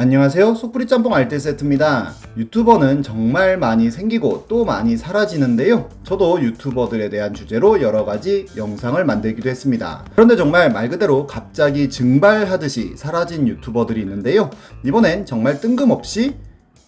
안녕하세요. 속풀이 짬뽕 알뜰 세트입니다. 유튜버는 정말 많이 생기고 또 많이 사라지는데요. 저도 유튜버들에 대한 주제로 여러 가지 영상을 만들기도 했습니다. 그런데 정말 말 그대로 갑자기 증발하듯이 사라진 유튜버들이 있는데요. 이번엔 정말 뜬금없이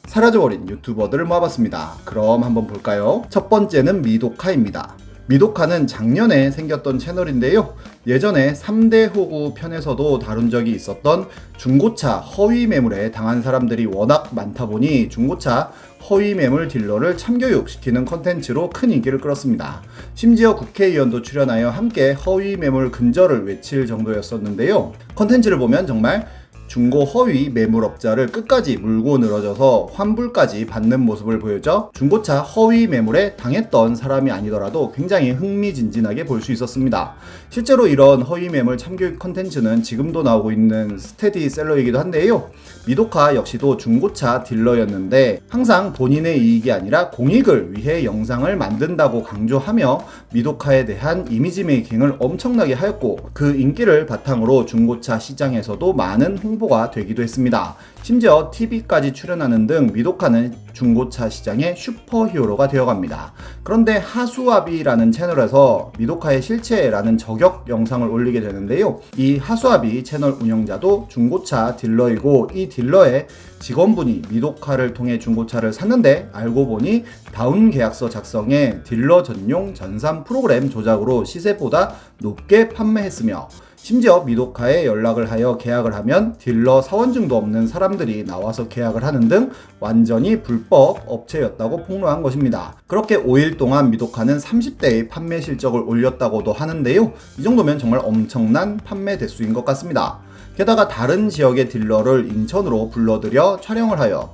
사라져버린 유튜버들을 모아봤습니다. 그럼 한번 볼까요? 첫 번째는 미도카입니다. 미도카는 작년에 생겼던 채널인데요. 예전에 3대 호구 편에서도 다룬 적이 있었던 중고차 허위 매물에 당한 사람들이 워낙 많다 보니 중고차 허위 매물 딜러를 참교육시키는 컨텐츠로 큰 인기를 끌었습니다. 심지어 국회의원도 출연하여 함께 허위 매물 근절을 외칠 정도였었는데요. 컨텐츠를 보면 정말 중고 허위 매물업자를 끝까지 물고 늘어져서 환불까지 받는 모습을 보여줘 중고차 허위 매물에 당했던 사람이 아니더라도 굉장히 흥미진진하게 볼 수 있었습니다. 실제로 이런 허위 매물 참교육 컨텐츠는 지금도 나오고 있는 스테디 셀러이기도 한데요. 미도카 역시도 중고차 딜러였는데 항상 본인의 이익이 아니라 공익을 위해 영상을 만든다고 강조하며 미도카에 대한 이미지 메이킹을 엄청나게 하였고 그 인기를 바탕으로 중고차 시장에서도 많은 홍보가 되기도 했습니다. 심지어 TV까지 출연하는 등 미도카는 중고차 시장의 슈퍼히어로가 되어갑니다. 그런데 하수아비라는 채널에서 미도카의 실체라는 저격 영상을 올리게 되는데요. 이 하수아비 채널 운영자도 중고차 딜러이고 이 딜러의 직원분이 미도카를 통해 중고차를 샀는데 알고 보니 다운 계약서 작성에 딜러 전용 전산 프로그램 조작으로 시세보다 높게 판매했으며 심지어 미도카에 연락을 하여 계약을 하면 딜러 사원증도 없는 사람들이 나와서 계약을 하는 등 완전히 불법 업체였다고 폭로한 것입니다. 그렇게 5일 동안 미도카는 30대의 판매 실적을 올렸다고도 하는데요. 이 정도면 정말 엄청난 판매 대수인 것 같습니다. 게다가 다른 지역의 딜러를 인천으로 불러들여 촬영을 하여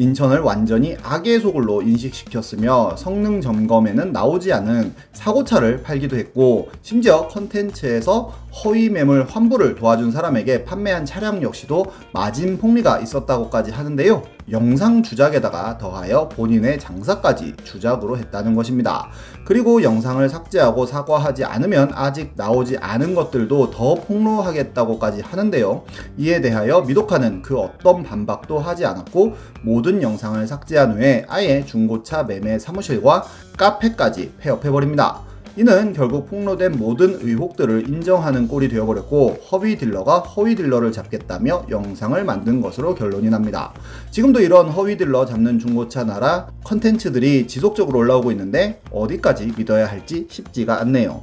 인천을 완전히 악의 소굴로 인식시켰으며 성능 점검에는 나오지 않은 사고차를 팔기도 했고 심지어 컨텐츠에서 허위 매물 환불을 도와준 사람에게 판매한 차량 역시도 마진 폭리가 있었다고까지 하는데요. 영상 주작에다가 더하여 본인의 장사까지 주작으로 했다는 것입니다. 그리고 영상을 삭제하고 사과하지 않으면 아직 나오지 않은 것들도 더 폭로하겠다고까지 하는데요. 이에 대하여 미도카는 그 어떤 반박도 하지 않았고 모든 영상을 삭제한 후에 아예 중고차 매매 사무실과 카페까지 폐업해버립니다. 이는 결국 폭로된 모든 의혹들을 인정하는 꼴이 되어버렸고 허위 딜러가 허위 딜러를 잡겠다며 영상을 만든 것으로 결론이 납니다. 지금도 이런 허위 딜러 잡는 중고차 나라 컨텐츠들이 지속적으로 올라오고 있는데 어디까지 믿어야 할지 쉽지가 않네요.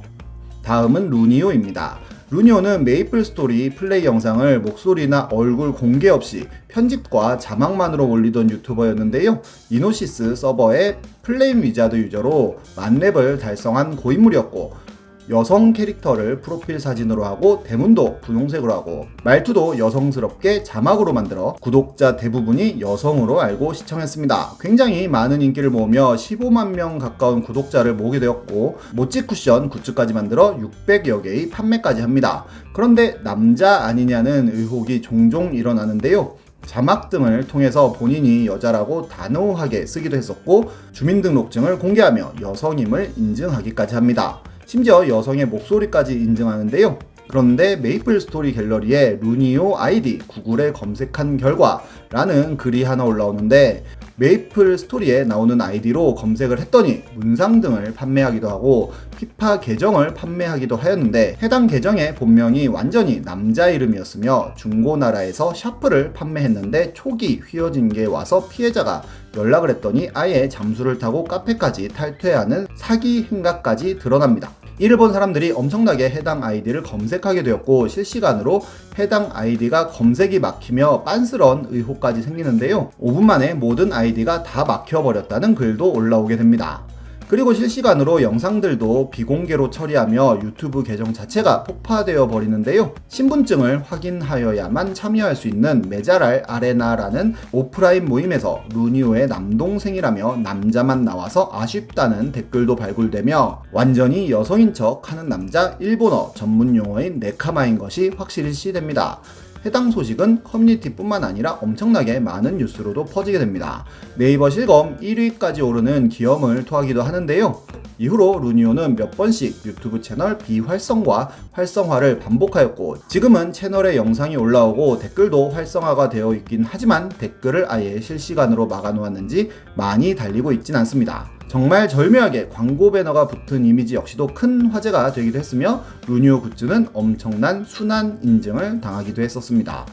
다음은 루니오입니다. 루니오는 메이플 스토리 플레이 영상을 목소리나 얼굴 공개 없이 편집과 자막만으로 올리던 유튜버였는데요. 이노시스 서버의 플레임 위자드 유저로 만 렙을 달성한 고인물이었고 여성 캐릭터를 프로필 사진으로 하고 대문도 분홍색으로 하고 말투도 여성스럽게 자막으로 만들어 구독자 대부분이 여성으로 알고 시청했습니다. 굉장히 많은 인기를 모으며 15만 명 가까운 구독자를 모으게 되었고 모찌 쿠션 굿즈까지 만들어 600여 개의 판매까지 합니다. 그런데 남자 아니냐는 의혹이 종종 일어나는데요. 자막 등을 통해서 본인이 여자라고 단호하게 쓰기도 했었고 주민등록증을 공개하며 여성임을 인증하기까지 합니다. 심지어 여성의 목소리까지 인증하는데요. 그런데 메이플 스토리 갤러리에 루니오 아이디 구글에 검색한 결과 라는 글이 하나 올라오는데 메이플 스토리에 나오는 아이디로 검색을 했더니 문상 등을 판매하기도 하고 피파 계정을 판매하기도 하였는데 해당 계정의 본명이 완전히 남자 이름이었으며 중고나라에서 샤프를 판매했는데 초기 휘어진 게 와서 피해자가 연락을 했더니 아예 잠수를 타고 카페까지 탈퇴하는 사기 행각까지 드러납니다. 이를 본 사람들이 엄청나게 해당 아이디를 검색하게 되었고 실시간으로 해당 아이디가 검색이 막히며 빤스런 의혹까지 생기는데요. 5분 만에 모든 아이디가 다 막혀버렸다는 글도 올라오게 됩니다. 그리고 실시간으로 영상들도 비공개로 처리하며 유튜브 계정 자체가 폭파되어 버리는데요. 신분증을 확인하여야만 참여할 수 있는 메자랄 아레나라는 오프라인 모임에서 루니오의 남동생이라며 남자만 나와서 아쉽다는 댓글도 발굴되며 완전히 여성인 척 하는 남자 일본어 전문 용어인 네카마인 것이 확실시 됩니다. 해당 소식은 커뮤니티뿐만 아니라 엄청나게 많은 뉴스로도 퍼지게 됩니다. 네이버 실검 1위까지 오르는 기염을 토하기도 하는데요. 이후로 루니오는 몇 번씩 유튜브 채널 비활성과 활성화를 반복하였고 지금은 채널에 영상이 올라오고 댓글도 활성화가 되어 있긴 하지만 댓글을 아예 실시간으로 막아놓았는지 많이 달리고 있진 않습니다. 정말 절묘하게 광고 배너가 붙은 이미지 역시도 큰 화제가 되기도 했으며 루니오 굿즈는 엄청난 순환 인증을 당하기도 했었습니다.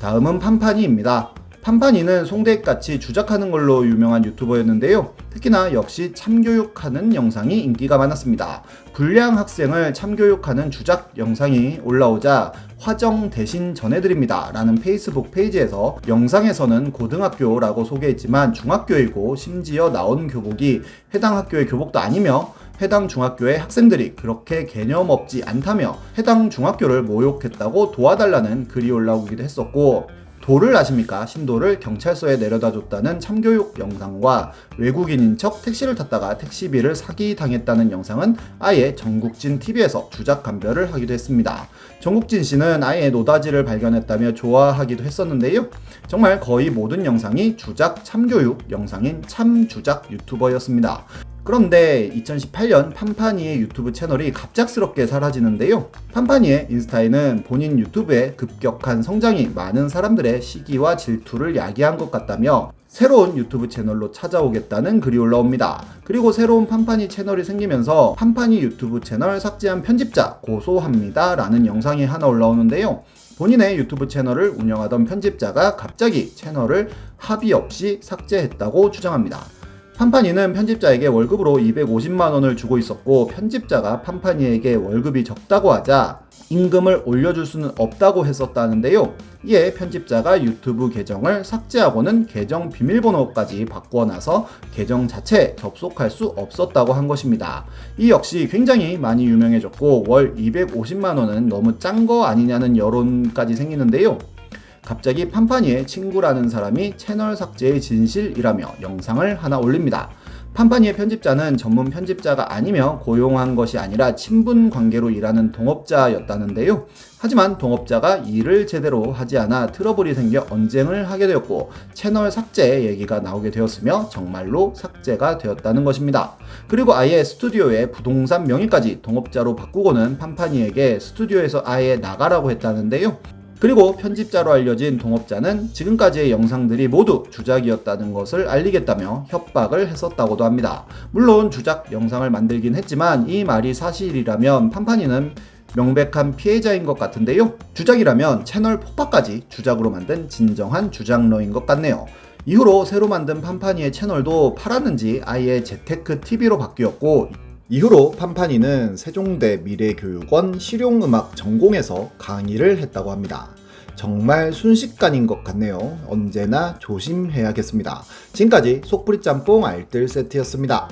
다음은 판판이입니다. 판판이는 송대익같이 주작하는 걸로 유명한 유튜버였는데요. 특히나 역시 참교육하는 영상이 인기가 많았습니다. 불량 학생을 참교육하는 주작 영상이 올라오자 화정 대신 전해드립니다. 라는 페이스북 페이지에서 영상에서는 고등학교라고 소개했지만 중학교이고 심지어 나온 교복이 해당 학교의 교복도 아니며 해당 중학교의 학생들이 그렇게 개념 없지 않다며 해당 중학교를 모욕했다고 도와달라는 글이 올라오기도 했었고 도를 아십니까? 신도를 경찰서에 내려다 줬다는 참교육 영상과 외국인인 척 택시를 탔다가 택시비를 사기당했다는 영상은 아예 정국진 TV에서 주작 감별을 하기도 했습니다. 정국진 씨는 아예 노다지를 발견했다며 좋아하기도 했었는데요. 정말 거의 모든 영상이 주작 참교육 영상인 참주작 유튜버였습니다. 그런데 2018년 판파니의 유튜브 채널이 갑작스럽게 사라지는데요. 판파니의 인스타에는 본인 유튜브의 급격한 성장이 많은 사람들의 시기와 질투를 야기한 것 같다며 새로운 유튜브 채널로 찾아오겠다는 글이 올라옵니다. 그리고 새로운 판파니 채널이 생기면서 판파니 유튜브 채널 삭제한 편집자 고소합니다. 라는 영상이 하나 올라오는데요. 본인의 유튜브 채널을 운영하던 편집자가 갑자기 채널을 합의 없이 삭제했다고 주장합니다. 판파니는 편집자에게 월급으로 250만 원을 주고 있었고 편집자가 판파니에게 월급이 적다고 하자 임금을 올려줄 수는 없다고 했었다는데요. 이에 편집자가 유튜브 계정을 삭제하고는 계정 비밀번호까지 나서 계정 자체에 접속할 수 없었다고 한 것입니다. 이 역시 굉장히 많이 유명해졌고 월 250만 원은 너무 짠 거 아니냐는 여론까지 생기는데요. 갑자기 판파니의 친구라는 사람이 채널 삭제의 진실이라며 영상을 하나 올립니다. 판파니의 편집자는 전문 편집자가 아니며 고용한 것이 아니라 친분 관계로 일하는 동업자였다는데요. 하지만 동업자가 일을 제대로 하지 않아 트러블이 생겨 언쟁을 하게 되었고 채널 삭제 얘기가 나오게 되었으며 정말로 삭제가 되었다는 것입니다. 그리고 아예 스튜디오의 부동산 명의까지 동업자로 바꾸고는 판파니에게 스튜디오에서 아예 나가라고 했다는데요. 그리고 편집자로 알려진 동업자는 지금까지의 영상들이 모두 주작이었다는 것을 알리겠다며 협박을 했었다고도 합니다. 물론 주작 영상을 만들긴 했지만 이 말이 사실이라면 판판이는 명백한 피해자인 것 같은데요. 주작이라면 채널 폭파까지 주작으로 만든 진정한 주작러인 것 같네요. 이후로 새로 만든 판파니의 채널도 팔았는지 아예 재테크 TV로 바뀌었고 이후로 판파니는 세종대 미래교육원 실용음악 전공에서 강의를 했다고 합니다. 정말 순식간인 것 같네요. 언제나 조심해야겠습니다. 지금까지 속풀이 짬뽕 알뜰 세트였습니다.